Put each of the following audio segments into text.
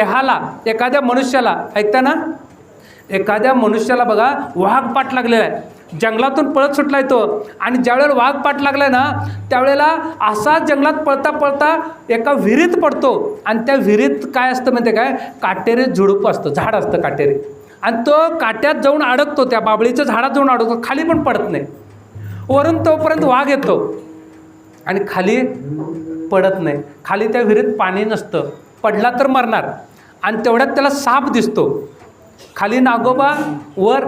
देहाला एखाद्या मनुष्याला ऐकता ना? एखाद्या मनुष्याला बघा वाघ पाठ लागलेला आहे. जंगलातून पळत सुटलाय तो. आणि ज्यावेळेला वाघ पाठ लागलाय ना त्यावेळेला असा जंगलात पळता पळता एका विहिरीत पडतो. आणि त्या विहिरीत काय असतं माहिती काय? काटेरी झुडूप असतं झाड असतं काटेरी. आणि तो काट्यात जाऊन अडकतो त्या बाबळीच्या झाडात जाऊन अडकतो खाली पण पडत नाही. वरून तोपर्यंत वाघ येतो. आणि खाली पडत नाही. खाली त्या विहिरीत पाणी नसतं. पडला तर मरणार. आणि तेवढ्यात त्याला साप दिसतो. खाली नागोबा वर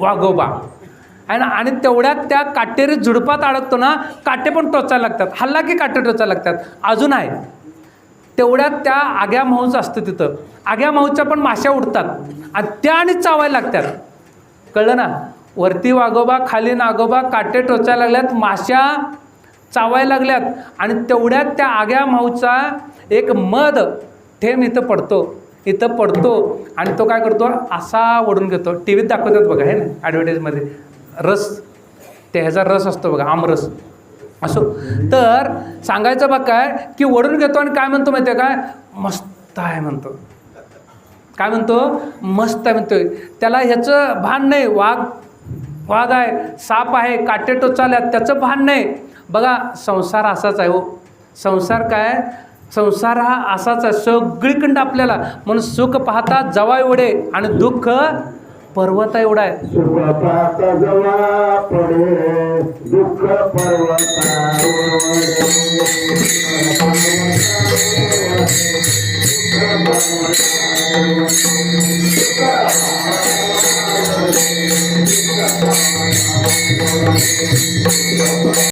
वाघोबा आणि आणि तेवढ्यात त्या काटेरी झुडपात अडकतो ना काटे पण टोचायला लागतात. हल्ला की काटे टोचायला लागतात? अजून आहे तेवढ्यात त्या आग्या माऊच असतं तिथं. आग्या माऊच्या पण माश्या उडतात. आणि त्या आणि चावायला लागतात. कळलं ना? वरती वाघोबा खाली नागोबा काटे टोचायला लागल्यात माश्या चावायला लागल्यात. आणि तेवढ्यात त्या आग्या माऊचा एक मध थेंब इथं पडतो इथं पडतो आणि तो काय करतो? असा ओढून घेतो. टी व्हीत दाखवतात बघा हे ना? ॲडव्हर्टाईजमध्ये रस ते ह्याचा रस असतो बघा आमरस. असो. तर सांगायचं बघ काय की ओढून घेतो आणि काय म्हणतो माहिती आहे काय मस्त आहे म्हणतो. काय म्हणतो? मस्त आहे म्हणतोय. त्याला ह्याचं भान नाही. वाघ वाघ आहे साप आहे काटे टोचाल्यात त्याचं भान नाही. बघा संसार असाच आहे हो. संसार काय? संसार हा असाच आहे. सगळीकडं आपल्याला म्हणून सुख पाहता जवा एवढे आणि दुःख पर्वत एवढा आहे.